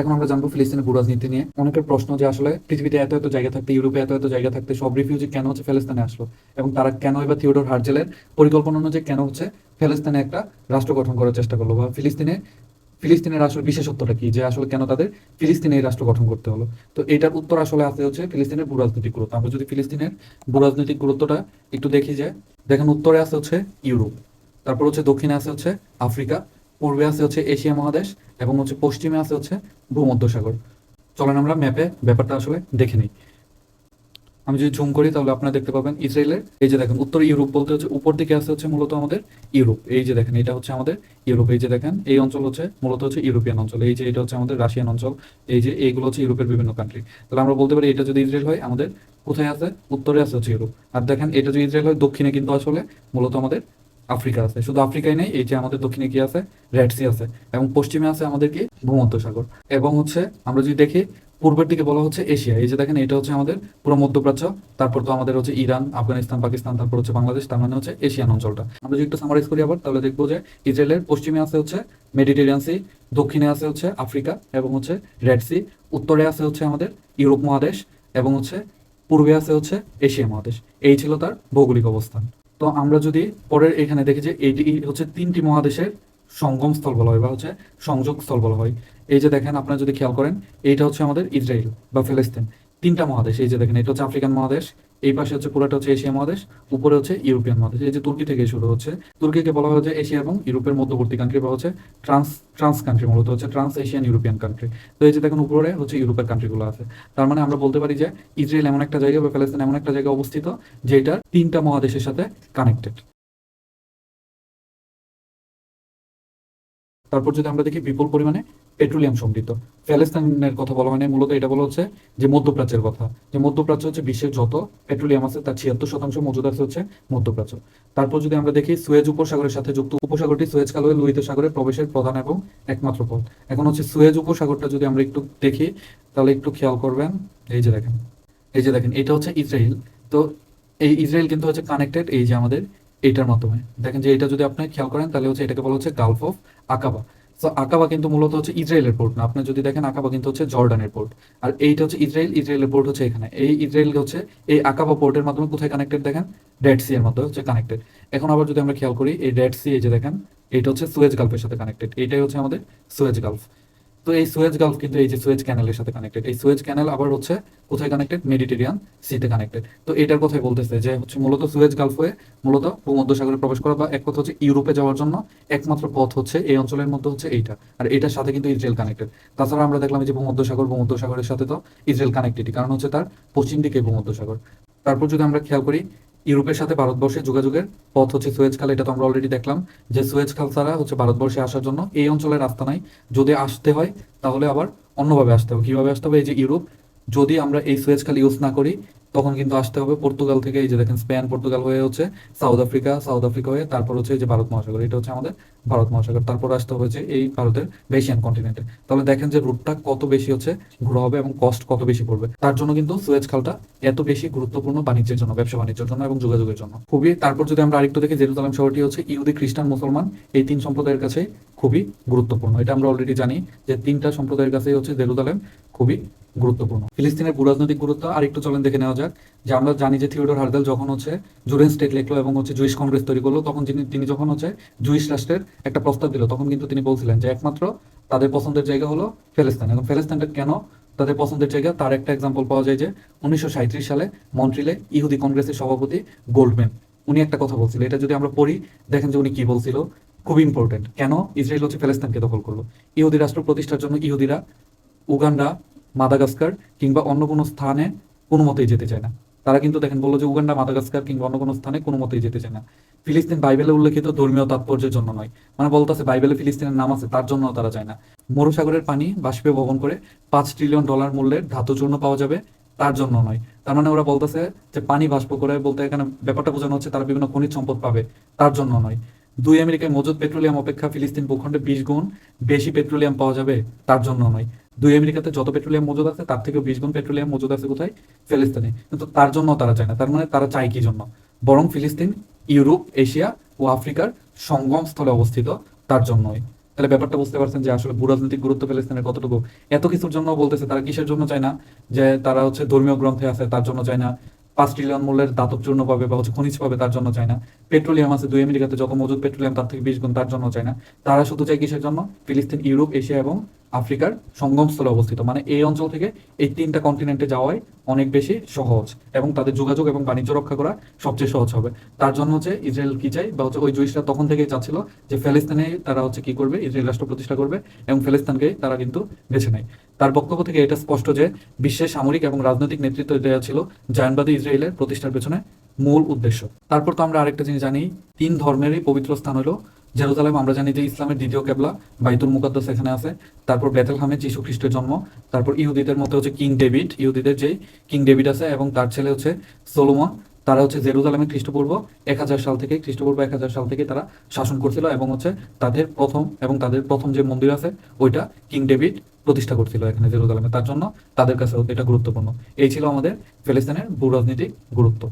এখন আমরা জানব ফিলিস্তিনের ভূ রাজনীতি নিয়ে। অনেকের প্রশ্ন যে আসলে পৃথিবীতে এত এত জায়গা থাকতে, ইউরোপে এত এত জায়গা থাকতে সব রিফিউজি কেন হচ্ছে ফেলেস্তানে আসলো? এবং তারা কেন এবার থিওডোর হার্জেলের পরিকল্পনা অনুযায়ী কেন হচ্ছে ফেলেস্তানে একটা রাষ্ট্র গঠন করার চেষ্টা করল? বা ফিলিস্তিনে, ফিলিস্তিনের আসলে বিশেষত্বটা কি? যে আসলে কেন তাদের ফিলিস্তিনে এই রাষ্ট্র গঠন করতে হলো? তো এটার উত্তর আসলে আছে হচ্ছে ফিলিস্তিনের ভূরাজনৈতিক গুরুত্ব। আমরা যদি ফিলিস্তিনের ভূরাজনৈতিক গুরুত্বটা একটু দেখি যে, দেখেন উত্তরে আছে হচ্ছে ইউরোপ, তারপর হচ্ছে দক্ষিণে আছে হচ্ছে আফ্রিকা পূর্বে আছে হচ্ছে এশিয়া মহাদেশ এবং হচ্ছে পশ্চিমে আছে হচ্ছে ভূমধ্যসাগর। চলেন আমরা ম্যাপে ব্যাপারটা আসলে দেখে নিই। আমি যদি জুম করি তাহলে আপনারা দেখতে পাবেন ইসরায়েলের, এই যে দেখেন, উত্তর ইউরোপ বলতে হচ্ছে, উপর দিকে আছে হচ্ছে মূলত আমাদের ইউরোপ। এই যে দেখেন, এটা হচ্ছে আমাদের ইউরোপ। এই যে দেখেন, এই অঞ্চল হচ্ছে মূলত হচ্ছে ইউরোপিয়ান অঞ্চল। এই যে এটা হচ্ছে আমাদের রাশিয়ান অঞ্চল। এই যে এইগুলো হচ্ছে ইউরোপের বিভিন্ন কান্ট্রি তাহলে আমরা বলতে পারি, এটা যদি ইসরায়েল হয়, আমাদের কোথায় আছে? উত্তরে আছে হচ্ছে ইউরোপ। আর দেখেন, এটা যদি ইসরায়েল হয়, দক্ষিণে কিন্তু আসলে মূলত আমাদের আফ্রিকা আছে। শুধু আফ্রিকায় নেই, এই যে আমাদের দক্ষিণে কি আছে? রেড সি আছে। এবং পশ্চিমে আছে আমাদের কি? ভূমধ্যসাগর এবং হচ্ছে, আমরা যদি দেখি, পূর্বের দিকে বলা হচ্ছে এশিয়া। এই যে দেখেন, এটা হচ্ছে আমাদের পুরো মধ্যপ্রাচ্য। তারপর তো আমাদের হচ্ছে ইরান, আফগানিস্তান, পাকিস্তান, তারপর হচ্ছে বাংলাদেশ, তার মানে হচ্ছে এশিয়ান অঞ্চলটা। আমরা যদি একটু সামারাইজ করি আবার, তাহলে দেখব যে ইসরায়েলের পশ্চিমে আছে হচ্ছে মেডিটেরিয়ান সি দক্ষিণে আছে হচ্ছে আফ্রিকা, এবং হচ্ছে রেড সি উত্তরে আছে হচ্ছে আমাদের ইউরোপ মহাদেশ, এবং হচ্ছে পূর্বে আছে হচ্ছে এশিয়া মহাদেশ। এই ছিল তার ভৌগোলিক অবস্থান। তো আমরা যদি পরের এখানে দেখি যে এইটি হচ্ছে তিনটি মহাদেশের সঙ্গম স্থল বলা হয় বা হচ্ছে সংযোগ স্থল বলা হয়। এই যে দেখেন আপনারা যদি খেয়াল করেন, এইটা হচ্ছে আমাদের ইসরায়েল বা ফিলিস্তিন। তিনটা মহাদেশ, এই যে দেখেন, এটা হচ্ছে আফ্রিকান মহাদেশ এই পাশে হচ্ছে পুরোটা হচ্ছে এশিয়া মহাদেশ, উপরে হচ্ছে ইউরোপিয়ান মহাদেশ। এই যে তুর্কি থেকে শুরু হচ্ছে, তুর্কিকে বলা হয় যে এশিয়া এবং ইউরোপের মধ্যবর্তী কান্ট্রি বা হচ্ছে ট্রান্স ট্রান্স কান্ট্রি মূলত হচ্ছে ট্রান্স এশিয়ান ইউরোপিয়ান কান্ট্রি তো এই যে দেখেন উপরে হচ্ছে ইউরোপের কান্ট্রিগুলো আছে। তার মানে আমরা বলতে পারি যে ইসরায়েল এমন একটা জায়গা বা ফিলিস্তিন এমন একটা জায়গায় অবস্থিত যেটা তিনটা মহাদেশের সাথে কানেক্টেড তারপর যদি আমরা দেখি বিপুল পরিমাণে পেট্রোলিয়াম সমৃদ্ধ। প্যালেস্তাইনের কথা বলা হয় মূলত এটা বলা হচ্ছে যে মধ্যপ্রাচ্যের কথা। যে মধ্যপ্রাচ্য হচ্ছে বিশ্বের যত পেট্রোলিয়াম আছে, তার ছিয়াত্তর শতাংশ মজুদ আছে হচ্ছে মধ্যপ্রাচ্য। তারপর যদি আমরা দেখি, সুয়েজ উপসাগরের সাথে যুক্ত। উপসাগরটি সুয়েজ কালওয়ে লোহিত সাগরে প্রবেশের প্রধান এবং একমাত্র পথ। এখন হচ্ছে সুয়েজ উপসাগরটা যদি আমরা একটু দেখি, তাহলে একটু খেয়াল করবেন। এই যে দেখেন, এই যে দেখেন, এটা হচ্ছে ইসরায়েল তো এই ইসরায়েল কিন্তু হচ্ছে কানেক্টেড এই যে আমাদের এইটার মাধ্যমে। দেখেন যে এটা যদি আপনি খেয়াল করেন, তাহলে হচ্ছে এটাকে বলা হচ্ছে গালফ অফ আকাবা তো আকাবা কিন্তু মূলত হচ্ছে ইসরায়েলের পোর্ট না। আপনি যদি দেখেন আকাবা কিন্তু হচ্ছে জর্ডানের পোর্ট আর এইটা হচ্ছে ইসরায়েল, ইসরায়েলের পোর্ট হচ্ছে এখানে। এই ইসরায়েল হচ্ছে, এই আকাবা পোর্টের মাধ্যমে কোথায় কানেক্টেড দেখেন? ডেড সি এর মাধ্যমে হচ্ছে কানেক্টেড এখন আবার যদি আমরা খেয়াল করি, এই ডেড সি এই যে দেখেন এটা হচ্ছে সুয়েজ গালফের সাথে কানেক্টেড এইটাই হচ্ছে আমাদের সুয়েজ গালফ তো এই সুয়েজ গালফ কিন্তু এই যে সুয়েজ ক্যানেলের সাথে কানেক্টেড এই সুয়েজ ক্যানেল আবার হচ্ছে কোথায় কানেক্টেড মেডিটেরিয়ান সিতে কানেক্টেড তো এটার কথাই বলতেছে যে হচ্ছে মূলত সুয়েজ গালফ হয়ে মূলত ভূমধ্যসাগরে প্রবেশ করা বা এক কথা হচ্ছে ইউরোপে যাওয়ার জন্য একমাত্র পথ হচ্ছে এই অঞ্চলের মধ্যে হচ্ছে এইটা। আর এটার সাথে কিন্তু ইসরায়েল কানেক্টেড তাছাড়া আমরা দেখলাম যে ভূমধ্যসাগর, ভূমধ্যসাগরের সাথে তো ইসরায়েল কানেক্টেড কারণ হচ্ছে তার পশ্চিম দিকে ভূমধ্যসাগর। তারপর যদি আমরা খেয়াল করি ইউরোপের সাথে ভারতবর্ষে যোগাযোগের পথ হচ্ছে সুয়েজ খাল, এটা তো আমরা অলরেডি দেখলাম যে সুয়েজ খাল ছাড়া হচ্ছে ভারতবর্ষে আসার জন্য এই অঞ্চলের রাস্তা নাই। যদি আসতে হয়, তাহলে আবার অন্যভাবে আসতে হবে। কীভাবে আসতে হবে? এই যে ইউরোপ, যদি আমরা এই সুয়েজ খাল ইউজ না করি তখন কিন্তু আসতে হবে পর্তুগাল থেকে, এই যে দেখেন স্পেন, পর্তুগাল হয়ে হচ্ছে সাউথ আফ্রিকা সাউথ আফ্রিকা হয়ে তারপর হচ্ছে এই যে ভারত মহাসাগর, এটা হচ্ছে আমাদের ভারত মহাসাগর। তারপর আসতে হয়েছে এই ভারতের বেশিয়ান কন্টিনেন্টে তাহলে দেখেন যে রুটটা কত বেশি হচ্ছে ঘোরা হবে এবং কস্ট কত বেশি পড়বে। তার জন্য কিন্তু সুয়েজ খালটা এত বেশি গুরুত্বপূর্ণ বাণিজ্যের জন্য, ব্যবসা বাণিজ্যের জন্য এবং যোগাযোগের জন্য। খুবই, তারপর যদি আমরা আরেকটু দেখি জেরুজালেম শহরটি হচ্ছে ইহুদি, খ্রিস্টান, মুসলমান, এই তিন সম্প্রদায়ের কাছে খুবই গুরুত্বপূর্ণ। এটা আমরা অলরেডি জানি যে তিনটা সম্প্রদায়ের কাছেই হচ্ছে জেরুজালেম খুবই গুরুত্বপূর্ণ। ফিলিস্তিনের ভূরাজনৈতিক গুরুত্ব আর একটু চলেন দেখে নেওয়া যাক। যে আমরা জানি যে থিওডোর হার্দাল যখন হচ্ছে জুরেন স্টেট লিখলো এবং হচ্ছে জুইশ কংগ্রেস তৈরি করল, তখন যিনি, তিনি যখন হচ্ছে জুইশ রাষ্ট্রের একটা প্রস্তাব দিল, তখন কিন্তু তিনি বলছিলেন যে একমাত্র তাদের পছন্দের জায়গা হলো ফেলেস্তান। এখন ফেলেস্তানটা কেন তাদের পছন্দের জায়গা? তার একটা এক্সাম্পল পাওয়া যায় যে উনিশশো সাঁইত্রিশ সালে মন্ট্রিলে ইহুদি কংগ্রেসের সভাপতি গোল্ডম্যান, উনি একটা কথা বলছিল। এটা যদি আমরা পড়ি, দেখেন যে উনি কি বলছিল। খুব ইম্পর্টেন্ট কেন ইসরায়েল হচ্ছে ফেলেস্তানকে দখল করল? ইহুদি রাষ্ট্র প্রতিষ্ঠার জন্য ইহুদিরা, উগান্ডা মাদাগাস্কার কিংবা অন্য কোনো স্থানে কোনো মতেই যেতে চায় না। তারা কিন্তু দেখেন বলল যে উগান্ডা, মাদাগাস্কার কিংবা অন্য কোনো স্থানে কোনো মতেই যেতে চায় না। ফিলিস্তিন বাইবেলে উল্লেখিত ধর্মীয় তাৎপর্যের জন্য নয়। মানে বলতেছে বাইবেলে ফিলিস্তিনের নাম আছে, তার জন্য তারা চায় না। মরুসাগরের পানি বাষ্পে ভবন করে পাঁচ ট্রিলিয়ন ডলার মূল্যের ধাতু চূর্ণ পাওয়া যাবে, তার জন্য নয়। তার মানে ওরা বলতেছে যে পানি বাষ্প করে বলতে এখানে ব্যাপারটা বোঝানো হচ্ছে তারা বিভিন্ন খনিজ সম্পদ পাবে, তার জন্য নয়। দুই আমেরিকায় মজুদ পেট্রোলিয়াম অপেক্ষা ফিলিস্তিন ভূখণ্ডে বিশ গুণ বেশি পেট্রোলিয়াম পাওয়া যাবে, তার জন্য নয়। দুই আমেরিকাতে যত পেট্রোলিয়াম মজুদ আছে, তার থেকে বিশ গুণ পেট্রোলিয়াম মজুদ আছে কোথায়? ফিলিস্তিনে। কিন্তু তার জন্য তারা চায় না। তার মানে তারা চায় কি জন্য? বরং ফিলিস্তিন, ইউরোপ, এশিয়া ও আফ্রিকার সঙ্গম স্থলে অবস্থিত, তার জন্যই। তাহলে ব্যাপারটা বুঝতে পারছেন যে আসলে ভূরাজনৈতিক গুরুত্ব ফিলিস্তিনের কতটুকু? এত কিছুর জন্য বলতেছে, তারা কিসের জন্য চায় না? যে তারা হচ্ছে ধর্মীয় গ্রন্থে আছে, তার জন্য চায় না। পাঁচ ট্রিলিয়ন মূল্যের দাতব চূর্ণ পাবে বা হচ্ছে খনিজ পাবে তার জন্য চায় না। পেট্রোলিয়াম আছে দুই আমেরিকাতে যত মজুদ পেট্রোলিয়াম, তার থেকে বিশ গুণ তার জন্য চায় না। তারা শুধু চায় কিসের জন্য? ফিলিস্তিন, ইউরোপ, এশিয়া এবং আফ্রিকার সঙ্গমস্থলে অবস্থিত। মানে এই অঞ্চল থেকে এই তিনটা কন্টিনেন্টে যাওয়াই অনেক বেশি সহজ এবং তাদের যোগাযোগ এবং বাণিজ্য রক্ষা করা সবচেয়ে সহজ হবে। তার জন্য হচ্ছে ইসরায়েল কি চাই বা হচ্ছে ওই জুইসরা তখন থেকেই চাচ্ছিল যে ফিলিস্তিনে তারা হচ্ছে কি করবে? ইসরায়েল রাষ্ট্র প্রতিষ্ঠা করবে এবং ফিলিস্তিনকে তারা কিন্তু বেছে নেয়। তার বক্তব্য থেকে এটা স্পষ্ট যে বিশ্বের সামরিক এবং রাজনৈতিক নেতৃত্ব দেওয়া ছিল জায়নবাদী ইসরায়েলের প্রতিষ্ঠার পেছনে মূল উদ্দেশ্য। তারপর তো আমরা আরেকটা জিনিস জানি, তিন ধর্মেরই পবিত্র স্থান হলো জেরুজালেম। আমরা জানি যে ইসলামের দ্বিতীয় কেবলা বাইতুল মুকাদ্দাস এখানে আছে। তারপর বেথেলহামে যীশু খ্রিস্টের জন্ম। তারপর ইহুদিদের মধ্যে হচ্ছে কিং ডেভিড, ইহুদিদের যে কিং ডেভিড আছে এবং তার ছেলে হচ্ছে সোলোমন। তারা হচ্ছে জেরুজালেমে খ্রিস্টপূর্ব। এক হাজার সাল থেকে, খ্রিস্টপূর্ব এক হাজার সাল থেকে তারা শাসন করছিল এবং হচ্ছে তাদের প্রথম এবং তাদের প্রথম যে মন্দির আছে, ওইটা কিং ডেভিড প্রতিষ্ঠা করছিল এখানে জেরুজালেমে। তার জন্য তাদের কাছে এটা গুরুত্বপূর্ণ। এই ছিল আমাদের ফিলিস্তিনের ভূরাজনৈতিক গুরুত্ব।